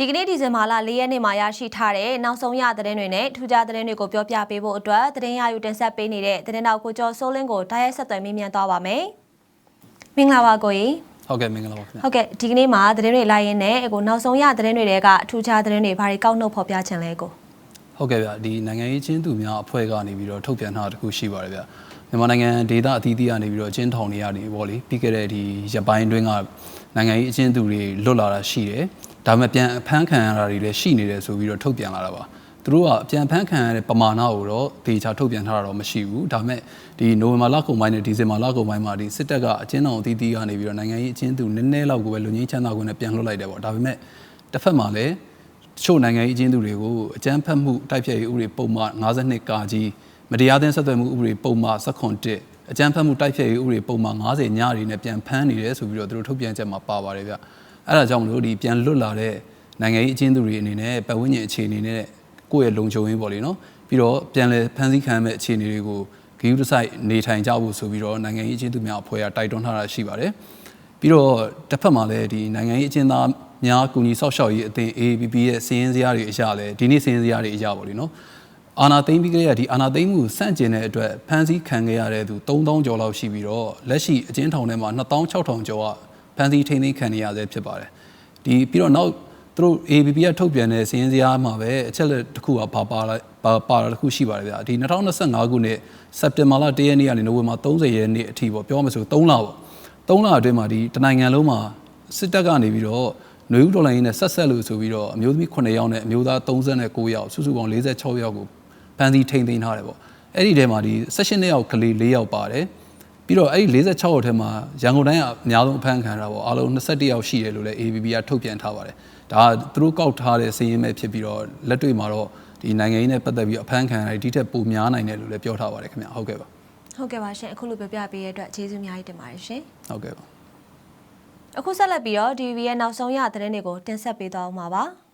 ဒီကနေ့ဒီဇင်ဘာလ၄ရက်နေ့မှာရရှိထားတဲ့နောက်ဆုံးရသတင်းတွေနဲ့ထူးခြားသတင်းတွေကိုပြောပြပေးဖို့အတွက်သတင်းရယူတင်ဆက်ပေးနေတဲ့သတင်းတော်ကိုကျော်စိုးလင်းကိုတိုက်ရိုက်ဆက်သွယ်မေးမြန်းသွားပါမယ်။မင်္ဂလာပါကိုကြီးဟုတ်ကဲ့မင်္ဂလာပါခင်ဗျာ။ဟုတ်ကဲ့ဒီကနေ့မှာသတင်းတွေလိုက်ရင်းနဲ့ကိုနောက်ဆုံးရသတင်းတွေတဲကအထူးခြားသတင်းတွေဘာတွေကောက်နှုတ်ဖော်ပြချင်လဲကိုဟုတ်ကဲ့ဗျာဒီနိုင်ငံရေးချင်းသူများအဖွဲ့ကနေပြီးတော့ထုတ်ပြန်ထားတာတစ်ခုရှိပါတယ်ဗျာမြန်မာနိုင်ငံဒေသအသီးသီးကနေပြီးတော့အချင်းထောင်တွေကနေပေါ့လေပြီးခဲ့တဲ့ဒီရပိုင်းတွင်းကနိုင်ငံရေးအချင်းသူတွေလွတ်လာတာရှိတယ် ဒါပေမဲ့ပြန်အဖမ်းခံရတာတွေလည်းရှိနေတယ်ဆိုပြီးတော့ထုတ်ပြန်လာတာပါသူတို့ကအပြန်ဖမ်းခံရတဲ့ပမာဏကိုတော့ဒေချာထုတ်ပြန်ထားတာတော့မရှိဘူးဒါပေမဲ့ဒီနိုဝင်ဘာလကုန်ပိုင်းနဲ့ဒီဇင်ဘာလကုန်ပိုင်းမှာဒီစစ်တပ်ကအချင်းတော်အသီးသီးကနေပြီးတော့နိုင်ငံရေးအချင်းသူနည်းနည်းလောက်ကိုပဲလူငင်းချမ်းသာခွင့်နဲ့ပြန်လွှတ်လိုက်တယ်ပေါ့ဒါပေမဲ့တစ်ဖက်မှာလည်းတချို့နိုင်ငံရေးအကျဉ်းသူတွေကိုအကြမ်းဖက်မှုတိုက်ဖျက်ရေးဥပဒေပုံမှန်52ကာကြီးမတရားသင်းဆက်သွယ်မှုဥပဒေပုံမှန်71အကြမ်းဖက်မှုတိုက်ဖျက်ရေးဥပဒေပုံမှန်90ညတွေနဲ့ပြန်ဖမ်းနေတယ်ဆိုပြီးတော့သူတို့ထုတ်ပြန်ချက်မှာပါပါတယ်ဗျ အဲ့ဒါကြောင့်မလို့ဒီပြန်လွတ်လာတဲ့နိုင်ငံရေးအကျဉ်းသူတွေအနေနဲ့ပတ်ဝန်းကျင်အခြေအနေနဲ့ကိုယ့်ရဲ့လုံခြုံရေးပေါ့လေနော်ပြီးတော့ပြန်လည်ဖမ်းဆီးခံရမယ့်အခြေအနေတွေကိုဂရုတစိုက်နေထိုင်ကြဖို့ဆိုပြီးတော့နိုင်ငံရေးအကျဉ်းသူများအဖွဲ့ကတိုက်တွန်းထားတာရှိပါတယ်ပြီးတော့တစ်ဖက်မှာလည်းဒီနိုင်ငံရေးအကျဉ်းသားများကူညီဆောက်ရှောက်ရေးအသင်း AAPP ရဲ့စီးရင်စရာတွေအရာလည်းဒီနေ့စီးရင်စရာတွေအရာပေါ့လေနော်အာနာသိမ့်ပြီးကြရဒီအာနာသိမ့်မှုစန့်ကျင်တဲ့အတွက်ဖမ်းဆီးခံခဲ့ရတဲ့သူ3000ကျော်လောက်ရှိပြီးတော့လက်ရှိအကျဉ်းထောင်ထဲမှာ2600ကျော်က ဖမ်းဆီးထိန်းသိမ်းခံနေရဆဲဖြစ်ပါတယ်ဒီပြီးတော့နောက်သူတို့ AAPP ကထုတ်ပြန်တဲ့စီးရင်စရာမှာပဲအချက်လက်တစ်ခုကပါပါလာပါပါတာတစ်ခုရှိပါတယ်ဗျာဒီ2025ခုနှစ်စက်တင်ဘာလ1ရက်နေ့ကနေနိုဝင်ဘာ30ရက်နေ့အထိပေါ့ပြောမှဆို3လပေါ့3လအတွင်းမှာဒီတနိုင်ငံလုံးမှာစစ်တပ်ကနေပြီးတော့ຫນွေဦးဒေါ်လာရင်းနဲ့ဆက်ဆက်လို့ဆိုပြီးတော့အမျိုးသမီး9ယောက်နဲ့အမျိုးသား39ယောက်စုစုပေါင်း46ယောက်ကိုဖမ်းဆီးထိန်းသိမ်းထားတယ်ပေါ့အဲ့ဒီထဲမှာဒီ16ယောက်ကလေး4ယောက်ပါတယ် ပြီးတော့အဲ့ဒီ46ယောက်ထဲမှာရန်ကုန်တိုင်းကအများဆုံးအဖမ်းခံရတာပေါ့အားလုံး21ယောက်ရှိတယ်လို့လည်း ABB ကထုတ်ပြန်ထားပါတယ်ဒါကသူတို့ကောက်ထားတဲ့စည်ရင်းမဲ့ဖြစ်ပြီးတော့လက်တွေ့မှာတော့ဒီနိုင်ငံရေးနဲ့ပတ်သက်ပြီးအဖမ်းခံရတဲ့ဒီထက်ပိုများနိုင်တယ်လို့လည်းပြောထားပါတယ်ခင်ဗျဟုတ်ကဲ့ပါ။ဟုတ်ကဲ့ပါရှင်အခုလိုပြောပြပေးတဲ့အတွက်ကျေးဇူးအများကြီးတင်ပါတယ်ရှင်ဟုတ်ကဲ့ပါ။အခုဆက်လက်ပြီးတော့ DVB ရဲ့နောက်ဆုံးရသတင်းတွေကိုတင်ဆက်ပေးသွားအောင်ပါပါ။